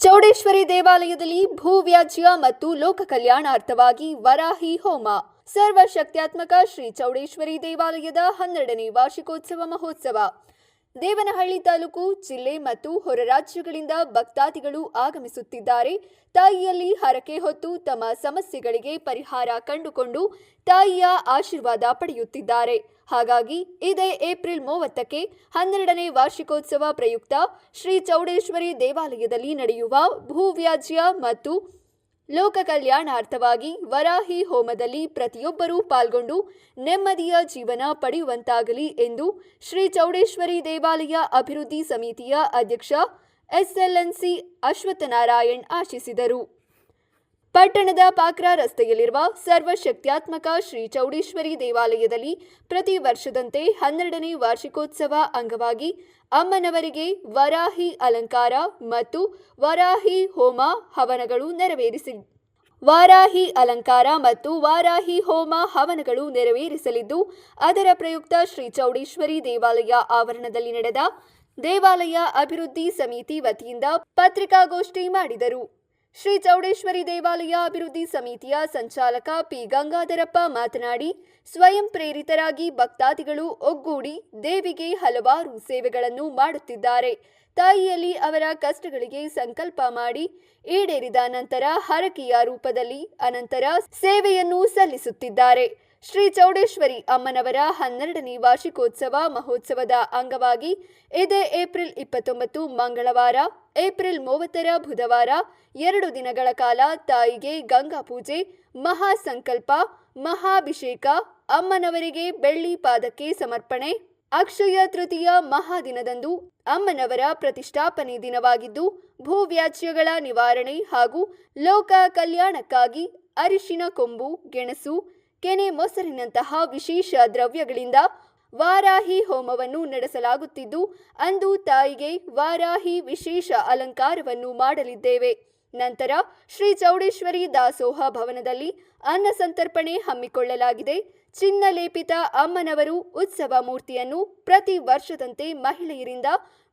ಚೌಡೇಶ್ವರಿ ದೇವಾಲಯದಲ್ಲಿ ಭೂವ್ಯಾಜ್ಯ ಮತ್ತು ಲೋಕ ಕಲ್ಯಾಣಾರ್ಥವಾಗಿ ವರಾಹಿ ಹೋಮ. ಸರ್ವಶಕ್ತ್ಯಾತ್ಮಕ ಶ್ರೀ ಚೌಡೇಶ್ವರಿ ದೇವಾಲಯದ ಹನ್ನೆರಡನೇ ವಾರ್ಷಿಕೋತ್ಸವ ಮಹೋತ್ಸವ. ದೇವನಹಳ್ಳಿ ತಾಲೂಕು, ಜಿಲ್ಲೆ ಮತ್ತು ಹೊರ ರಾಜ್ಯಗಳಿಂದ ಭಕ್ತಾದಿಗಳು ಆಗಮಿಸುತ್ತಿದ್ದಾರೆ. ತಾಯಿಯಲ್ಲಿ ಹರಕೆ ಹೊತ್ತು ತಮ್ಮ ಸಮಸ್ಯೆಗಳಿಗೆ ಪರಿಹಾರ ಕಂಡುಕೊಂಡು ತಾಯಿಯ ಆಶೀರ್ವಾದ ಪಡೆಯುತ್ತಿದ್ದಾರೆ. ಹಾಗಾಗಿ ಇದೇ ಏಪ್ರಿಲ್ ಮೂವತ್ತಕ್ಕೆ ಹನ್ನೆರಡನೇ ವಾರ್ಷಿಕೋತ್ಸವ ಪ್ರಯುಕ್ತ ಶ್ರೀ ಚೌಡೇಶ್ವರಿ ದೇವಾಲಯದಲ್ಲಿ ನಡೆಯುವ ಭೂವ್ಯಾಜ್ಯ ಮತ್ತು ಲೋಕ ಕಲ್ಯಾಣಾರ್ಥವಾಗಿ ವರಾಹಿ ಹೋಮದಲ್ಲಿ ಪ್ರತಿಯೊಬ್ಬರೂ ಪಾಲ್ಗೊಂಡು ನೆಮ್ಮದಿಯ ಜೀವನ ಪಡೆಯುವಂತಾಗಲಿ ಎಂದು ಶ್ರೀ ಚೌಡೇಶ್ವರಿ ದೇವಾಲಯ ಅಭಿವೃದ್ಧಿ ಸಮಿತಿಯ ಅಧ್ಯಕ್ಷ ಎಸ್ಎಲ್ಎನ್ಸಿ ಅಶ್ವತ್ಥನಾರಾಯಣ್ ಆಶಿಸಿದರು. ಪಟ್ಟಣದ ಪಾಕ್ರಾ ರಸ್ತೆಯಲ್ಲಿರುವ ಸರ್ವಶಕ್ತ್ಯಾತ್ಮಕ ಶ್ರೀ ಚೌಡೇಶ್ವರಿ ದೇವಾಲಯದಲ್ಲಿ ಪ್ರತಿ ವರ್ಷದಂತೆ ಹನ್ನೆರಡನೇ ವಾರ್ಷಿಕೋತ್ಸವ ಅಂಗವಾಗಿ ಅಮ್ಮನವರಿಗೆ ವರಾಹಿ ಅಲಂಕಾರ ಮತ್ತು ವರಾಹಿ ಹೋಮ ಹವನಗಳು ನೆರವೇರಿಸಿ ವಾರಾಹಿ ಅಲಂಕಾರ ಮತ್ತು ವಾರಾಹಿ ಹೋಮ ಹವನಗಳು ನೆರವೇರಿಸಲಿದ್ದು, ಅದರ ಪ್ರಯುಕ್ತ ಶ್ರೀ ಚೌಡೇಶ್ವರಿ ದೇವಾಲಯ ಆವರಣದಲ್ಲಿ ನಡೆದ ದೇವಾಲಯ ಅಭಿವೃದ್ಧಿ ಸಮಿತಿ ವತಿಯಿಂದ ಪತ್ರಿಕಾಗೋಷ್ಠಿ ಮಾಡಿದರು. ಶ್ರೀ ಚೌಡೇಶ್ವರಿ ದೇವಾಲಯ ಅಭಿವೃದ್ಧಿ ಸಮಿತಿಯ ಸಂಚಾಲಕ ಪಿ. ಗಂಗಾಧರಪ್ಪ ಮಾತನಾಡಿ, ಸ್ವಯಂ ಪ್ರೇರಿತರಾಗಿ ಭಕ್ತಾದಿಗಳು ಒಗ್ಗೂಡಿ ದೇವಿಗೆ ಹಲವಾರು ಸೇವೆಗಳನ್ನು ಮಾಡುತ್ತಿದ್ದಾರೆ. ತಾಯಿಯಲ್ಲಿ ಅವರ ಕಷ್ಟಗಳಿಗೆ ಸಂಕಲ್ಪ ಮಾಡಿ, ಈಡೇರಿದ ನಂತರ ಹರಕೆಯ ರೂಪದಲ್ಲಿ ಅನಂತರ ಸೇವೆಯನ್ನು ಸಲ್ಲಿಸುತ್ತಿದ್ದಾರೆ. ಶ್ರೀ ಚೌಡೇಶ್ವರಿ ಅಮ್ಮನವರ ಹನ್ನೆರಡನೇ ವಾರ್ಷಿಕೋತ್ಸವ ಮಹೋತ್ಸವದ ಅಂಗವಾಗಿ ಇದೇ ಏಪ್ರಿಲ್ ಇಪ್ಪತ್ತೊಂಬತ್ತು ಮಂಗಳವಾರ, ಏಪ್ರಿಲ್ ಮೂವತ್ತರ ಬುಧವಾರ ಎರಡು ದಿನಗಳ ಕಾಲ ತಾಯಿಗೆ ಗಂಗಾ ಪೂಜೆ ಮಹಾ ಸಂಕಲ್ಪ ಮಹಾಭಿಷೇಕ, ಅಮ್ಮನವರಿಗೆ ಬೆಳ್ಳಿ ಪಾದಕ್ಕೆ ಸಮರ್ಪಣೆ, ಅಕ್ಷಯ ತೃತೀಯ ಮಹಾದಿನದಂದು ಅಮ್ಮನವರ ಪ್ರತಿಷ್ಠಾಪನೆ ದಿನವಾಗಿದ್ದು, ಭೂವ್ಯಾಜ್ಯಗಳ ನಿವಾರಣೆ ಹಾಗೂ ಲೋಕ ಕಲ್ಯಾಣಕ್ಕಾಗಿ ಅರಿಶಿನ ಕೊಂಬು, ಗೆಣಸು ಕೆನೆ ಮೊಸರಿನಂತಹ ವಿಶೇಷ ದ್ರವ್ಯಗಳಿಂದ ವಾರಾಹಿ ಹೋಮವನ್ನು ನಡೆಸಲಾಗುತ್ತಿದ್ದು, ಅಂದು ತಾಯಿಗೆ ವಾರಾಹಿ ವಿಶೇಷ ಅಲಂಕಾರವನ್ನು ಮಾಡಲಿದ್ದೇವೆ. ನಂತರ ಶ್ರೀ ಚೌಡೇಶ್ವರಿ ದಾಸೋಹ ಭವನದಲ್ಲಿ ಅನ್ನ ಸಂತರ್ಪಣೆ ಹಮ್ಮಿಕೊಳ್ಳಲಾಗಿದೆ. ಚಿನ್ನ ಲೇಪಿತ ಅಮ್ಮನವರು ಉತ್ಸವ ಮೂರ್ತಿಯನ್ನು ಪ್ರತಿ ವರ್ಷದಂತೆ ಮಹಿಳೆಯರಿಂದ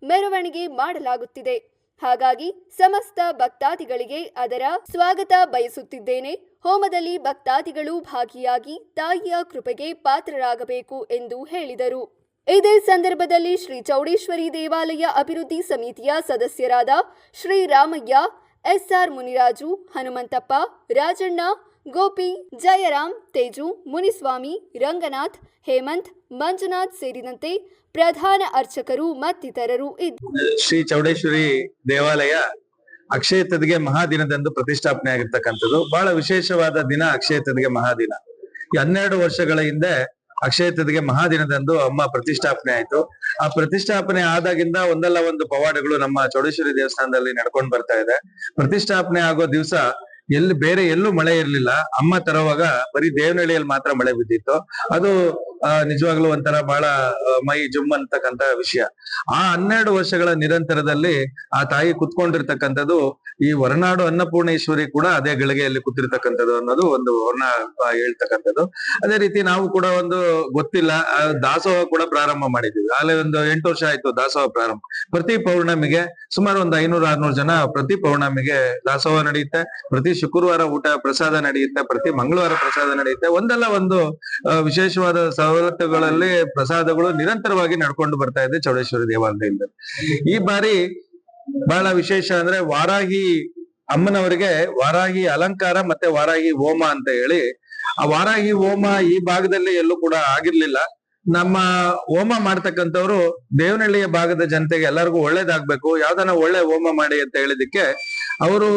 ಮೆರವಣಿಗೆ ಮಾಡಲಾಗುತ್ತಿದೆ. ಹಾಗಾಗಿ ಸಮಸ್ತ ಭಕ್ತಾದಿಗಳಿಗೆ ಅದರ ಸ್ವಾಗತ ಬಯಸುತ್ತಿದ್ದೇನೆ. ಹೋಮದಲ್ಲಿ ಭಕ್ತಾದಿಗಳು ಭಾಗಿಯಾಗಿ ತಾಯಿಯ ಕೃಪೆಗೆ ಪಾತ್ರರಾಗಬೇಕು ಎಂದು ಹೇಳಿದರು. ಇದೇ ಸಂದರ್ಭದಲ್ಲಿ ಶ್ರೀ ಚೌಡೇಶ್ವರಿ ದೇವಾಲಯ ಅಭಿವೃದ್ಧಿ ಸಮಿತಿಯ ಸದಸ್ಯರಾದ ಶ್ರೀ ರಾಮಯ್ಯ, ಎಸ್ಆರ್ ಮುನಿರಾಜು, ಹನುಮಂತಪ್ಪ, ರಾಜಣ್ಣ, ಗೋಪಿ, ಜಯರಾಮ್, ತೇಜು, ಮುನಿಸ್ವಾಮಿ, ರಂಗನಾಥ್, ಹೇಮಂತ್, ಮಂಜುನಾಥ್ ಸೇರಿದಂತೆ ಪ್ರಧಾನ ಅರ್ಚಕರು ಮತ್ತಿತರರು ಇದ್ದರು ಶ್ರೀ ಚೌಡೇಶ್ವರಿ ದೇವಾಲಯ ಅಕ್ಷಯ ತದಿಗೆ ಮಹಾದಿನದಂದು ಪ್ರತಿಷ್ಠಾಪನೆ ಆಗಿರ್ತಕ್ಕಂಥದ್ದು ಬಹಳ ವಿಶೇಷವಾದ ದಿನ ಅಕ್ಷಯ ತದಿಗೆ ಮಹಾದಿನ. ಹನ್ನೆರಡು ವರ್ಷಗಳ ಹಿಂದೆ ಅಕ್ಷಯ ತದಿಗೆ ಮಹಾದಿನದಂದು ಅಮ್ಮ ಪ್ರತಿಷ್ಠಾಪನೆ ಆಯ್ತು. ಆ ಪ್ರತಿಷ್ಠಾಪನೆ ಆದಾಗಿಂದ ಒಂದಲ್ಲ ಒಂದು ಪವಾಡಗಳು ನಮ್ಮ ಚೌಡೇಶ್ವರಿ ದೇವಸ್ಥಾನದಲ್ಲಿ ನಡ್ಕೊಂಡು ಬರ್ತಾ ಇದೆ. ಪ್ರತಿಷ್ಠಾಪನೆ ಆಗೋ ದಿವಸ ಎಲ್ಲಿ, ಬೇರೆ ಎಲ್ಲೂ ಮಳೆ ಇರ್ಲಿಲ್ಲ. ಅಮ್ಮ ತರುವಾಗ ಬರೀ ದೇವನಹಳ್ಳಿಯಲ್ಲಿ ಮಾತ್ರ ಮಳೆ ಬಿದ್ದಿತ್ತು. ಅದು ನಿಜವಾಗ್ಲೂ ಒಂಥರ ಬಹಳ ಮೈ ಜುಮ್ ಅಂತಕ್ಕಂತ ವಿಷಯ. ಆ ಹನ್ನೆರಡು ವರ್ಷಗಳ ನಿರಂತರದಲ್ಲಿ ಆ ತಾಯಿ ಕುತ್ಕೊಂಡಿರ್ತಕ್ಕಂಥದ್ದು ಈ ಹೊರನಾಡು ಅನ್ನಪೂರ್ಣೇಶ್ವರಿ ಕೂಡ ಅದೇ ಗಳಿಗೆಯಲ್ಲಿ ಕೂತಿರ್ತಕ್ಕಂಥದ್ದು ಅನ್ನೋದು ಒಂದು ವರ್ಣ ಹೇಳ್ತಕ್ಕಂಥದ್ದು. ಅದೇ ರೀತಿ ನಾವು ಕೂಡ ಒಂದು ಗೊತ್ತಿಲ್ಲ ದಾಸೋಹ ಕೂಡ ಪ್ರಾರಂಭ ಮಾಡಿದ್ದೀವಿ. ಅಲ್ಲೇ ಒಂದು ಎಂಟು ವರ್ಷ ಆಯ್ತು ದಾಸೋಹ ಪ್ರಾರಂಭ. ಪ್ರತಿ ಪೌರ್ಣಮಿಗೆ ಸುಮಾರು ಒಂದು ಐನೂರು ಆರ್ನೂರು ಜನ ಪ್ರತಿ ಪೌರ್ಣಮಿಗೆ ದಾಸೋಹ ನಡೆಯುತ್ತೆ. ಪ್ರತಿ ಶುಕ್ರವಾರ ಊಟ ಪ್ರಸಾದ ನಡೆಯುತ್ತೆ. ಪ್ರತಿ ಮಂಗಳವಾರ ಪ್ರಸಾದ ನಡೆಯುತ್ತೆ. ಒಂದಲ್ಲ ಒಂದು ವಿಶೇಷವಾದ ಸವಲತ್ತುಗಳಲ್ಲಿ ಪ್ರಸಾದಗಳು ನಿರಂತರವಾಗಿ ನಡ್ಕೊಂಡು ಬರ್ತಾ ಇದೆ ಚೌಡೇಶ್ವರಿ ದೇವಾಲಯದಿಂದ ಈ ಬಾರಿ ಬಹಳ ವಿಶೇಷ ಅಂದ್ರೆ ವಾರಾಹಿ ಅಮ್ಮನವರಿಗೆ ವಾರಾಹಿ ಅಲಂಕಾರ ಮತ್ತೆ ವಾರಾಹಿ ಹೋಮ ಅಂತ ಹೇಳಿ, ಆ ವಾರಾಹಿ ಹೋಮ ಈ ಭಾಗದಲ್ಲಿ ಎಲ್ಲೂ ಕೂಡ ಆಗಿರ್ಲಿಲ್ಲ. ನಮ್ಮ ಹೋಮ ಮಾಡ್ತಕ್ಕಂಥವ್ರು ದೇವನಹಳ್ಳಿಯ ಭಾಗದ ಜನತೆಗೆ ಎಲ್ಲರಿಗೂ ಒಳ್ಳೇದಾಗ್ಬೇಕು, ಯಾವ್ದನ ಒಳ್ಳೆ ಹೋಮ ಮಾಡಿ ಅಂತ ಹೇಳಿದಕ್ಕೆ ಅವರು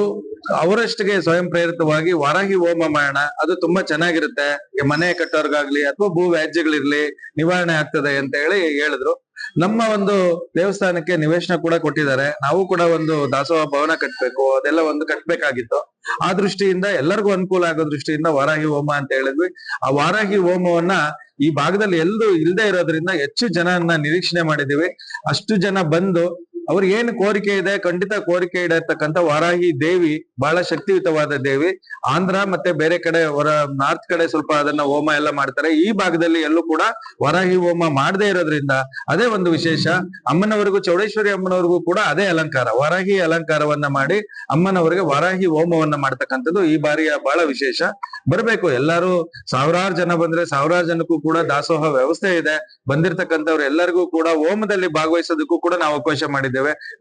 ಅವರಷ್ಟಿಗೆ ಸ್ವಯಂ ಪ್ರೇರಿತವಾಗಿ ವಾರಾಹಿ ಹೋಮ ಮಾಡೋಣ, ಅದು ತುಂಬಾ ಚೆನ್ನಾಗಿರುತ್ತೆ. ಮನೆ ಕಟ್ಟೋರ್ಗಾಗ್ಲಿ ಅಥವಾ ಭೂ ವ್ಯಾಜ್ಯಗಳಿರ್ಲಿ ನಿವಾರಣೆ ಆಗ್ತದೆ ಅಂತ ಹೇಳಿ ಹೇಳಿದ್ರು. ನಮ್ಮ ಒಂದು ದೇವಸ್ಥಾನಕ್ಕೆ ನಿವೇಶನ ಕೂಡ ಕೊಟ್ಟಿದ್ದಾರೆ. ನಾವು ಕೂಡ ಒಂದು ದಾಸೋಹ ಭವನ ಕಟ್ಬೇಕು. ಅದೆಲ್ಲ ಒಂದು ಕಟ್ಬೇಕಾಗಿತ್ತು. ಆ ದೃಷ್ಟಿಯಿಂದ ಎಲ್ಲರಿಗೂ ಅನುಕೂಲ ಆಗೋ ದೃಷ್ಟಿಯಿಂದ ವಾರಾಹಿ ಹೋಮ ಅಂತ ಹೇಳಿದ್ವಿ. ಆ ವಾರಾಹಿ ಹೋಮವನ್ನ ಈ ಭಾಗದಲ್ಲಿ ಎಲ್ಲೂ ಇಲ್ಲದೆ ಇರೋದ್ರಿಂದ ಹೆಚ್ಚು ಜನನ್ನ ನಿರೀಕ್ಷಣೆ ಮಾಡಿದೀವಿ ಅಷ್ಟು ಜನ ಬಂದು ಅವ್ರಿಗೆ ಏನು ಕೋರಿಕೆ ಇದೆ? ಖಂಡಿತ ಕೋರಿಕೆ ಇಡತಕ್ಕಂತ ವಾರಾಹಿ ದೇವಿ ಬಹಳ ಶಕ್ತಿಯುತವಾದ ದೇವಿ. ಆಂಧ್ರ ಮತ್ತೆ ಬೇರೆ ಕಡೆ ಹೊರ, ನಾರ್ತ್ ಕಡೆ ಸ್ವಲ್ಪ ಅದನ್ನ ಹೋಮ ಎಲ್ಲ ಮಾಡ್ತಾರೆ. ಈ ಭಾಗದಲ್ಲಿ ಎಲ್ಲೂ ಕೂಡ ವರಾಹಿ ಹೋಮ ಮಾಡದೇ ಇರೋದ್ರಿಂದ ಅದೇ ಒಂದು ವಿಶೇಷ. ಅಮ್ಮನವರಿಗೂ, ಚೌಡೇಶ್ವರಿ ಅಮ್ಮನವರಿಗೂ ಕೂಡ ಅದೇ ಅಲಂಕಾರ. ವರಾಹಿ ಅಲಂಕಾರವನ್ನ ಮಾಡಿ ಅಮ್ಮನವರಿಗೆ ವರಾಹಿ ಹೋಮವನ್ನ ಮಾಡ್ತಕ್ಕಂಥದ್ದು ಈ ಬಾರಿಯ ಬಹಳ ವಿಶೇಷ. ಬರಬೇಕು. ಎಲ್ಲರೂ ಸಾವಿರಾರು ಜನ ಬಂದ್ರೆ ಸಾವಿರಾರು ಜನಕ್ಕೂ ಕೂಡ ದಾಸೋಹ ವ್ಯವಸ್ಥೆ ಇದೆ. ಬಂದಿರತಕ್ಕಂಥವ್ರು ಎಲ್ಲರಿಗೂ ಕೂಡ ಹೋಮದಲ್ಲಿ ಭಾಗವಹಿಸೋದಕ್ಕೂ ಕೂಡ ನಾವು ಅವಕಾಶ ಮಾಡಿದ್ದೇವೆ.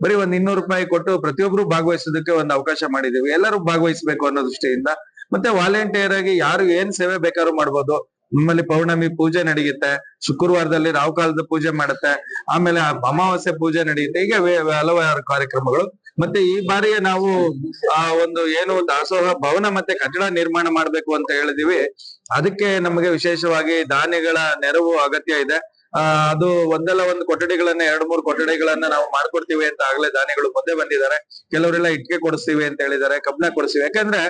ಬರೀ ಒಂದ್ ಇನ್ನೂರು ರೂಪಾಯಿ ಕೊಟ್ಟು ಪ್ರತಿಯೊಬ್ರು ಭಾಗವಹಿಸೋದಕ್ಕೆ ಒಂದು ಅವಕಾಶ ಮಾಡಿದ್ದೇವೆ. ಎಲ್ಲರೂ ಭಾಗವಹಿಸಬೇಕು ಅನ್ನೋ ದೃಷ್ಟಿಯಿಂದ. ಮತ್ತೆ ವಾಲಂಟಿಯರ್ ಆಗಿ ಯಾರು ಏನ್ ಸೇವೆ ಬೇಕಾದ್ರೂ ಮಾಡ್ಬೋದು. ನಿಮ್ಮಲ್ಲಿ ಪೌರ್ಣಮಿ ಪೂಜೆ ನಡೆಯುತ್ತೆ. ಶುಕ್ರವಾರದಲ್ಲಿ ರಾಹುಕಾಲದ ಪೂಜೆ ಮಾಡುತ್ತೆ. ಆಮೇಲೆ ಅಮಾವಾಸ್ಯ ಪೂಜೆ ನಡೆಯುತ್ತೆ. ಹೀಗೆ ಹಲವಾರು ಕಾರ್ಯಕ್ರಮಗಳು. ಮತ್ತೆ ಈ ಬಾರಿ ನಾವು, ಆ, ಒಂದು ಏನು ದಾಸೋಹ ಭವನ ಮತ್ತೆ ಕಟ್ಟಡ ನಿರ್ಮಾಣ ಮಾಡ್ಬೇಕು ಅಂತ ಹೇಳಿದೀವಿ. ಅದಕ್ಕೆ ನಮಗೆ ವಿಶೇಷವಾಗಿ ದಾನಿಗಳ ನೆರವು ಅಗತ್ಯ ಇದೆ. ಅದು ಒಂದಲ್ಲ ಒಂದು ಕೊಠಡಿಗಳನ್ನ, ಎರಡು ಮೂರು ಕೊಠಡಿಗಳನ್ನ ನಾವು ಮಾಡ್ಕೊಡ್ತೀವಿ ಅಂತ ಆಗ್ಲೇ ದಾನಿಗಳು ಮುಂದೆ ಬಂದಿದ್ದಾರೆ. ಕೆಲವರೆಲ್ಲ ಇಟ್ಕೆ ಕೊಡಿಸ್ತೀವಿ ಅಂತ ಹೇಳಿದ್ದಾರೆ, ಕಬ್ಬಿಣ ಕೊಡಿಸ್ತೀವಿ. ಯಾಕಂದ್ರೆ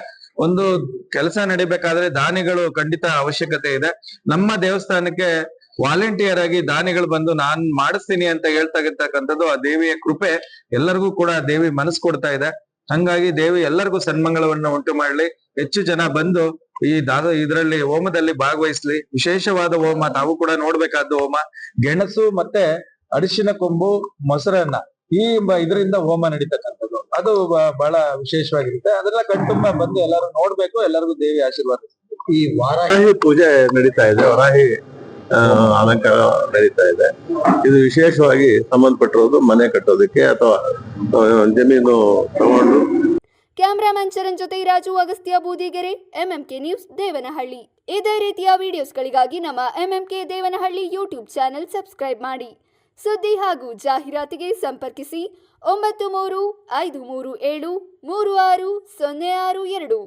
ಒಂದು ಕೆಲಸ ನಡಿಬೇಕಾದ್ರೆ ದಾನಿಗಳು ಖಂಡಿತ ಅವಶ್ಯಕತೆ ಇದೆ. ನಮ್ಮ ದೇವಸ್ಥಾನಕ್ಕೆ ವಾಲಂಟಿಯರ್ ಆಗಿ ದಾನಿಗಳು ಬಂದು ನಾನ್ ಮಾಡಿಸ್ತೀನಿ ಅಂತ ಹೇಳ್ತಾಗಿರ್ತಕ್ಕಂಥದ್ದು ಆ ದೇವಿಯ ಕೃಪೆ ಎಲ್ಲರಿಗೂ ಕೂಡ ದೇವಿ ಮನಸ್ಸು ಕೊಡ್ತಾ ಇದೆ. ಹಂಗಾಗಿ ದೇವಿ ಎಲ್ಲರಿಗೂ ಸನ್ಮಂಗಳವನ್ನ ಉಂಟು ಮಾಡ್ಲಿ. ಹೆಚ್ಚು ಜನ ಬಂದು ಈ ದಾದ ಇದರಲ್ಲಿ ಹೋಮದಲ್ಲಿ ಭಾಗವಹಿಸ್ಲಿ. ವಿಶೇಷವಾದ ಹೋಮ, ತಾವು ಕೂಡ ನೋಡ್ಬೇಕಾದ ಹೋಮ. ಗೆಣಸು ಮತ್ತೆ ಅರಿಶಿನ ಕೊಂಬು, ಮೊಸರನ್ನ. ಈ ಇದರಿಂದ ಹೋಮ ನಡೀತಕ್ಕಂಥದ್ದು. ಅದು ಬಹಳ ವಿಶೇಷವಾಗಿರುತ್ತೆ. ಅದೆಲ್ಲ ಕಣ್ತುಂಬ ಬಂದು ಎಲ್ಲರೂ ನೋಡ್ಬೇಕು, ಎಲ್ಲರಿಗೂ ದೇವಿ ಆಶೀರ್ವಾದ ಈ ವಾರಾಹಿ ಪೂಜೆ ನಡೀತಾ ಇದೆ. ವಾರಾಹಿ ಅಲಂಕಾರ ನಡೀತಾ ಇದೆ. ಇದು ವಿಶೇಷವಾಗಿ ಸಂಬಂಧಪಟ್ಟಿರೋದು ಮನೆ ಕಟ್ಟೋದಕ್ಕೆ ಅಥವಾ ಜಮೀನು ತಗೊಂಡು ಕ್ಯಾಮ್ರಾಮನ್ ಚರಣ್ ಜೊತೆ ರಾಜು ಅಗಸ್ತ್ಯ ಬೂದಿಗೆರೆ, ಎಂಎಂಕೆ ನ್ಯೂಸ್ ದೇವನಹಳ್ಳಿ. ಇದೇ ರೀತಿಯ ವಿಡಿಯೋಸ್ಗಳಿಗಾಗಿ ನಮ್ಮ MMK Devanahalli YouTube channel subscribe ಮಾಡಿ. ಸುದ್ದಿ ಹಾಗೂ ಜಾಹೀರಾತಿಗೆ ಸಂಪರ್ಕಿಸಿ ಒಂಬತ್ತು ಮೂರು ಐದು ಮೂರು ಏಳು ಮೂರು ಆರು ಸೊನ್ನೆ ಆರು ಎರಡು.